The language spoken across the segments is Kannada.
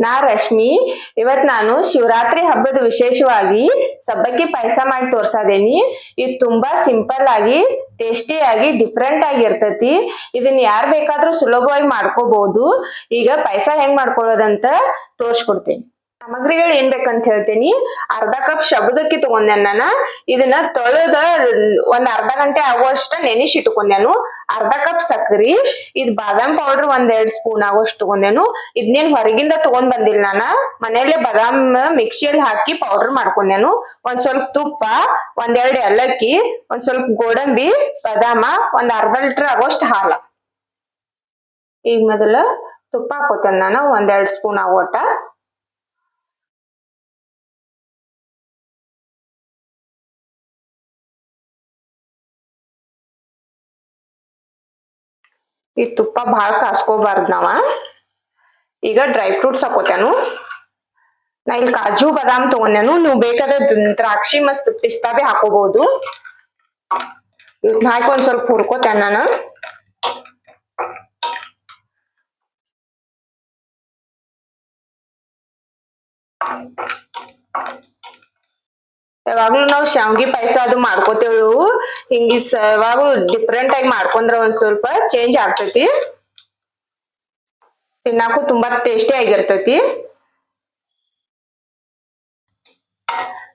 ನಾ ರಶ್ಮಿ. ಇವತ್ ನಾನು ಶಿವರಾತ್ರಿ ಹಬ್ಬದ ವಿಶೇಷವಾಗಿ ಸಬ್ಬಕ್ಕಿ ಪಾಯಸ ಮಾಡಿ ತೋರ್ಸಾದೇನಿ. ಇದು ತುಂಬಾ ಸಿಂಪಲ್ ಆಗಿ ಟೇಸ್ಟಿ ಆಗಿ ಡಿಫ್ರೆಂಟ್ ಆಗಿ ಇರ್ತೈತಿ. ಇದನ್ನ ಯಾರ್ ಬೇಕಾದ್ರೂ ಸುಲಭವಾಗಿ ಮಾಡ್ಕೋಬಹುದು ಈಗ ಪಾಯಸ ಹೆಂಗ್ ಮಾಡ್ಕೊಳ್ಳೋದಂತ ತೋರ್ಸ್ಕೊಡ್ತೇನೆ. ಸಾಮಗ್ರಿಗಳು ಏನ್ ಬೇಕಂತ ಹೇಳ್ತೀನಿ. ಅರ್ಧ ಕಪ್ ಶಬ್ದಕ್ಕೆ ತಗೊಂಡೆ ನಾನ ಇದನ್ನ ತೊಳೆದ ಒಂದ್ ಅರ್ಧ ಗಂಟೆ ಆಗುವಷ್ಟ ನೆನೆಸಿ ಇಟ್ಕೊಂಡೆನು. ಅರ್ಧ ಕಪ್ ಸಕ್ರಿ, ಇದ್ ಬಾದಾಮ್ ಪೌಡರ್ ಒಂದ್ ಎರಡ್ ಸ್ಪೂನ್ ಆಗುವಷ್ಟು ತಗೊಂಡೆನು. ಇದನ್ನೇನ್ ಹೊರಗಿಂದ ತಗೊಂಡ್ ಬಂದಿಲ್ಲ ನಾನ. ಮನೆಯಲ್ಲೇ ಬಾದಾಮ್ ಮಿಕ್ಸಿಯಲ್ಲಿ ಹಾಕಿ ಪೌಡರ್ ಮಾಡ್ಕೊಂಡೆನು. ಒಂದ್ ಸ್ವಲ್ಪ ತುಪ್ಪ ಒಂದೆರಡು ಏಲಕ್ಕಿ, ಒಂದ್ ಸ್ವಲ್ಪ ಗೋಡಂಬಿ, ಬಾದಾಮ, ಒಂದ್ ಅರ್ಧ ಲೀಟರ್ ಆಗೋಷ್ಟು ಹಾಲ. ಈಗ ಮೊದಲ ತುಪ್ಪ ಹಾಕೋತೇನೆ ನಾನು ಒಂದೆರಡು ಸ್ಪೂನ್ ಆಗೋಟ ಈ ತುಪ್ಪ ಭಾಳ ಕಾಸ್ಕೋಬಾರ್ದು ನಾವ. ಈಗ ಡ್ರೈ ಫ್ರೂಟ್ಸ್ ಹಾಕೋತೇನು ನಾ ಇಲ್ಲಿ ಕಾಜು, ಬಾದಾಮ್ ತಗೊಂಡೇನು ನೀವು ಬೇಕಾದ್ರೆ ದ್ರಾಕ್ಷಿ ಮತ್ತು ಪಿಸ್ತಾ ಬಿ ಹಾಕೋಬಹುದು ಇದನ್ನ ಹಾಕಿ ಒಂದ್ ಸ್ವಲ್ಪ ಹುರ್ಕೋತೇನೆ ನಾನು. ಯಾವಾಗ್ಲೂ ನಾವು ಶಾವ್ಗಿ ಪಾಯಸ ಅದು ಮಾಡ್ಕೋತೇವು ಹಿಂಗಿ ಯಾವಾಗ ಡಿಫ್ರೆಂಟ್ ಆಗಿ ಮಾಡ್ಕೊಂಡ್ರ ಒಂದ್ ಸ್ವಲ್ಪ ಚೇಂಜ್ ಆಗ್ತೈತಿ. ತಿನ್ನಾಕು ತುಂಬಾ ಟೇಸ್ಟಿ ಆಗಿರ್ತೈತಿ.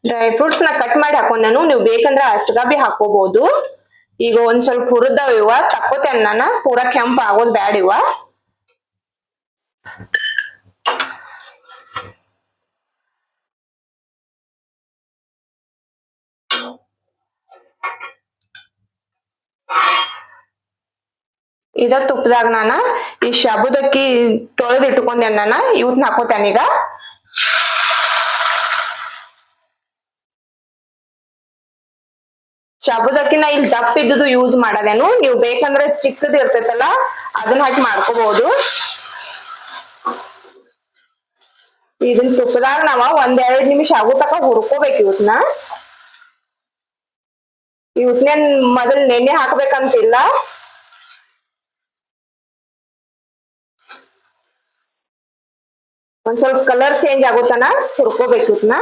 ಡ್ರೈ ಫ್ರೂಟ್ಸ್ನ ಕಟ್ ಮಾಡಿ ಹಾಕೊಂಡೇನು, ನೀವು ಬೇಕಂದ್ರೆ ಹಸ್ಗ ಬಿ ಹಾಕೋಬಹುದು ಈಗ ಒಂದ್ ಸ್ವಲ್ಪ ಹುರಿದವ ಇವ, ತಕ್ಕೋತೇನೆ ನಾನು. ಪೂರಾ ಕೆಂಪ್ ಆಗೋದ್ ಬ್ಯಾಡ ಇವ. ಇದ ತುಪ್ಪದಾಗ ನಾನ ಈ ಶಬುದಕ್ಕಿ ತೊಳೆದ್ ಇಟ್ಕೊಂಡೆ ನಾನ, ಇವತ್ನ ಹಾಕೋತೇನೆ ಈಗ. ಶಾಬುದಕ್ಕಿನ ಇಲ್ಲಿ ದಪ್ಪ ಇದ್ದುದು ಯೂಸ್ ಮಾಡದೇನು ನೀವು ಬೇಕಂದ್ರೆ ಚಿಕ್ಕದು ಇರ್ತೈತಲ್ಲ, ಅದನ್ನ ಹಾಕಿ ಮಾಡ್ಕೋಬಹುದು ಇದನ್ ತುಪ್ಪದಾಗ ನಾವ ಒಂದೆರಡು ನಿಮಿಷ ಆಗೋ ತಕ ಹುರ್ಕೋಬೇಕು ಇವತ್ನ. ಇವತ್ನೇನ್ ಮೊದಲ್ ನೆನೆ ಹಾಕ್ಬೇಕಂತಿಲ್ಲ. ಒಂದ್ ಸ್ವಲ್ಪ ಕಲರ್ ಚೇಂಜ್ ಆಗೋತನ ಹುರ್ಕೋಬೇಕು ಇದನ್ನ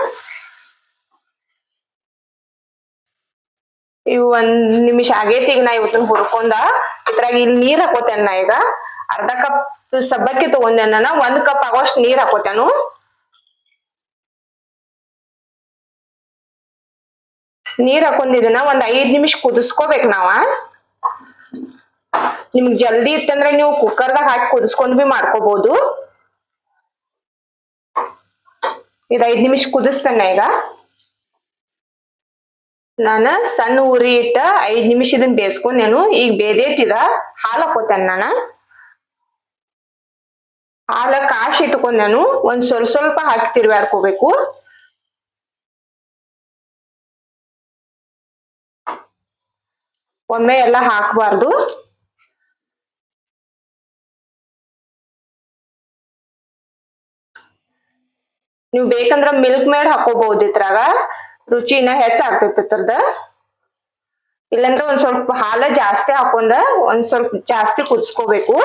ಇವು ಒಂದ್ ನಿಮಿಷ ಆಗೈತಿ ಈಗ ನಾ ಇವತ್ತನ್ನ ಹುರ್ಕೊಂಡ, ಇದ್ರಾಗ ಇಲ್ಲಿ ನೀರ್ ಹಾಕೋತೇನೆ ನಾ ಈಗ. ಅರ್ಧ ಕಪ್ ಸಬ್ಬಕ್ಕಿ ತಗೊಂಡೆ ನಾನು, ಒಂದ್ ಕಪ್ ಆಗೋಷ್ಟು ನೀರ್ ಹಾಕೋತೇನು. ನೀರ್ ಹಾಕೊಂಡಿದನ, ಒಂದ್ ಐದ್ ನಿಮಿಷ ಕುದಿಸ್ಕೋಬೇಕು ನಾವ. ನಿಮ್ಗೆ ಜಲ್ದಿ ಇತ್ತಂದ್ರೆ ನೀವು ಕುಕ್ಕರ್ದಾಗ ಹಾಕಿ ಕುದಿಸ್ಕೊಂಡ್ ಬಿ ಮಾಡ್ಕೋಬಹುದು ಇದ್ ಐದ್ ನಿಮಿಷ ಕುದಿಸ್ತಾನೆ ಈಗ. ನಾನು ಸಣ್ಣ ಉರಿ ಇಟ್ಟ ಐದ್ ನಿಮಿಷ ಇದನ್ನ ಬೇಯಿಸ್ಕೊಂಡೇನು ಈಗ ಬೇದೇತಿದ ಹಾಲು ಹಾಕೋತೇನೆ ನಾನು. ಹಾಲ ಕಾಶಿ ಇಟ್ಕೊಂಡೇನು ಒಂದ್ ಸ್ವಲ್ಪ ಸ್ವಲ್ಪ ಹಾಕಿ ತಿರ್ವಾಡ್ಕೋಬೇಕು ಒಮ್ಮೆ ಎಲ್ಲ ಹಾಕಬಾರ್ದು. ನೀವು ಬೇಕಂದ್ರ ಮಿಲ್ಕ್ ಮೇಡ್ ಹಾಕೋಬಹುದು ಇದ್ರಾಗ. ರುಚಿ ಇನ್ನ ಹೆಚ್ಚ ಆಗ್ತೈತಿ ಇದ್ರದ. ಇಲ್ಲಂದ್ರ ಒಂದ್ ಸ್ವಲ್ಪ ಹಾಲ ಜಾಸ್ತಿ ಹಾಕೊಂಡ ಒಂದ್ ಸ್ವಲ್ಪ ಜಾಸ್ತಿ ಕುದಿಸ್ಕೋಬೇಕು.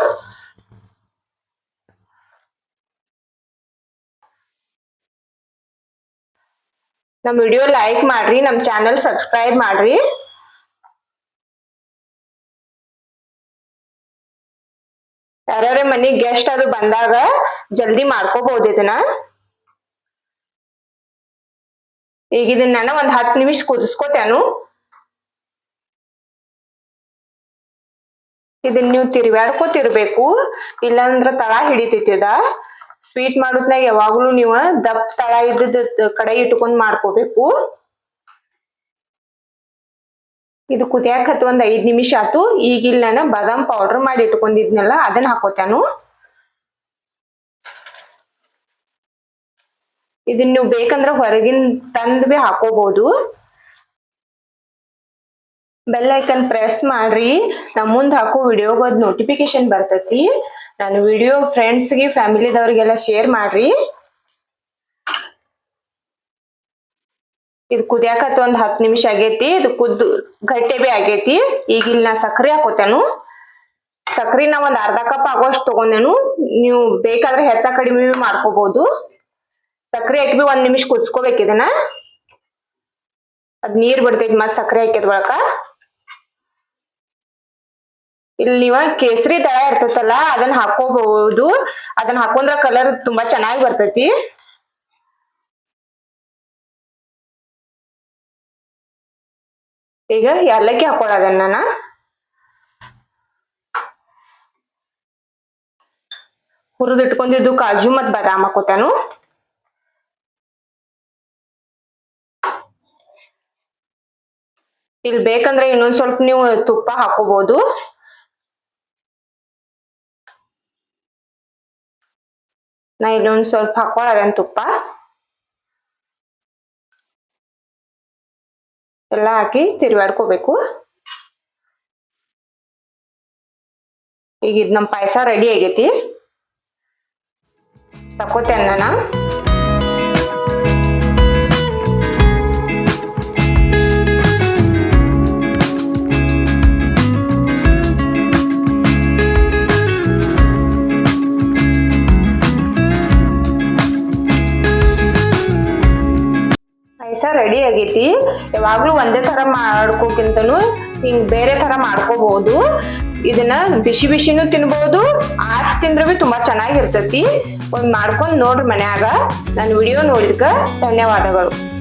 ನಮ್ ವಿಡಿಯೋ ಲೈಕ್ ಮಾಡ್ರಿ, ನಮ್ ಚಾನೆಲ್ ಸಬ್ಸ್ಕ್ರೈಬ್ ಮಾಡ್ರಿ. ಯಾರ್ಯಾರ ಮನೆ ಗೆಸ್ಟ್ ಅದು ಬಂದಾಗ ಜಲ್ದಿ ಮಾಡ್ಕೋಬಹುದು ಇದನ್ನ. ಈಗ ಇದನ್ನ ನಾನು ಒಂದ್ ಹತ್ತು ನಿಮಿಷ ಕುದಿಸ್ಕೋತೇನು. ಇದನ್ನ ನೀವು ತಿರ್ವ್ಯಾಡ್ಕೋತಿರ್ಬೇಕು ಇಲ್ಲಾಂದ್ರ ತಳ ಹಿಡಿತೈತಿದ ಸ್ವೀಟ್ ಮಾಡೋದ್ನಾಗ ಯಾವಾಗ್ಲೂ ನೀವು ದಪ್ಪ ತಳ ಇದ್ದದ ಕಡೆ ಇಟ್ಕೊಂಡ್ ಮಾಡ್ಕೋಬೇಕು. ಇದು ಕುದಿಯಾಕ ಹತ್ತು ಒಂದ್ ಐದ್ ನಿಮಿಷ ಆತು. ಈಗ ಇಲ್ಲಿ ನಾನು ಬಾದಾಮ್ ಪೌಡರ್ ಮಾಡಿ ಇಟ್ಕೊಂಡಿದ್ನಲ್ಲ, ಅದನ್ನ ಹಾಕೋತಾನು. ಇದನ್ನ ನೀವು ಬೇಕಂದ್ರ ಹೊರಗಿನ ತಂದ್ ಬಿ ಹಾಕೋಬಹುದು ಬೆಲ್ ಐಕನ್ ಪ್ರೆಸ್ ಮಾಡ್ರಿ. ನಾ ಮುಂದ್ ಹಾಕೋ ವಿಡಿಯೋಗದ್ ನೋಟಿಫಿಕೇಶನ್ ಬರ್ತೈತಿ. ನಾನು ವಿಡಿಯೋ ಫ್ರೆಂಡ್ಸ್ಗೆ ಫ್ಯಾಮಿಲಿದವ್ರಿಗೆಲ್ಲ ಶೇರ್ ಮಾಡ್ರಿ. ಇದು ಕುದಿಯಾಕತ್ತ ಒಂದ್ ಹತ್ತು ನಿಮಿಷ ಆಗೇತಿ. ಇದು ಕುದ್ದು ಗಟ್ಟೆ ಬಿ ಆಗೇತಿ. ಈಗ ಇಲ್ಲಿ ನಾ ಸಕ್ಕರೆ ಹಾಕೋತೇನು. ಸಕ್ರಿ ನಾ ಒಂದ್ ಅರ್ಧ ಕಪ್ ಆಗೋಷ್ಟು ತಗೊಂಡೇನು. ನೀವು ಬೇಕಾದ್ರೆ ಹೆಚ್ಚ ಕಡಿಮೆ ಮಾಡ್ಕೋಬಹುದು ಸಕ್ರಿ ಹಾಕಿ ಒಂದ್ ನಿಮಿಷ ಕುದಿಸ್ಕೋಬೇಕು ಇದನ್ನ. ಅದ್ ನೀರ್ ಬಿಡ್ತೈತಿ ಮತ್ ಸಕ್ಕರೆ ಹಾಕಿದ ಬಳಕ. ಇಲ್ಲಿ ನೀವ ಕೇಸರಿ ದಳ ಇರ್ತೈತಲ್ಲ ಅದನ್ನ ಹಾಕೋಬಹುದು. ಅದನ್ನ ಹಾಕೊಂಡ್ರ ಕಲರ್ ತುಂಬಾ ಚೆನ್ನಾಗಿ ಬರ್ತೈತಿ. ಈಗ ಏಲಕ್ಕಿ ಹಾಕೊಳ್ಳೋದನ್ನ ನಾನು. ಹುರಿದಿಟ್ಕೊಂಡಿದ್ದು ಕಾಜು ಮತ್ ಬಾದಾಮ್ ಹಾಕೋತಾನು ಇಲ್ಲಿ ಬೇಕಂದ್ರೆ ಇನ್ನೊಂದ್ ಸ್ವಲ್ಪ ನೀವು ತುಪ್ಪ ಹಾಕೋಬಹುದು ನಾ ಇಲ್ಲೊಂದ್ ಸ್ವಲ್ಪ ಹಾಕೊಳ್ಳೋದೇನ್ ತುಪ್ಪ? ಎಲ್ಲ ಹಾಕಿ ತಿರ್ವಾಡ್ಕೋಬೇಕು ಈಗ ಇದು ನಮ್ಮ ಪಾಯಸ ರೆಡಿ ಆಗೈತಿ. ತಕೋತೇನೆ ನಾನು. ಯಾವಾಗ್ಲೂ ಒಂದೇ ತರ ಮಾಡ್ಕೋಕ್ಕಿಂತನು ಹಿಂಗ್ ಬೇರೆ ತರ ಮಾಡ್ಕೋಬಹುದು ಇದನ್ನ ಬಿಸಿ ಬಿಸಿನೂ ತಿನ್ಬಹುದು ಆಚ್ ತಿಂದ್ರೆ ಬಿ ತುಂಬಾ ಚೆನ್ನಾಗಿರ್ತತಿ. ಒಂದ್ ಮಾಡ್ಕೊಂಡ್ ನೋಡ್ರಿ ಮನ್ಯಾಗ. ನನ್ನ ವಿಡಿಯೋ ನೋಡಿದ್ಕ ಧನ್ಯವಾದಗಳು.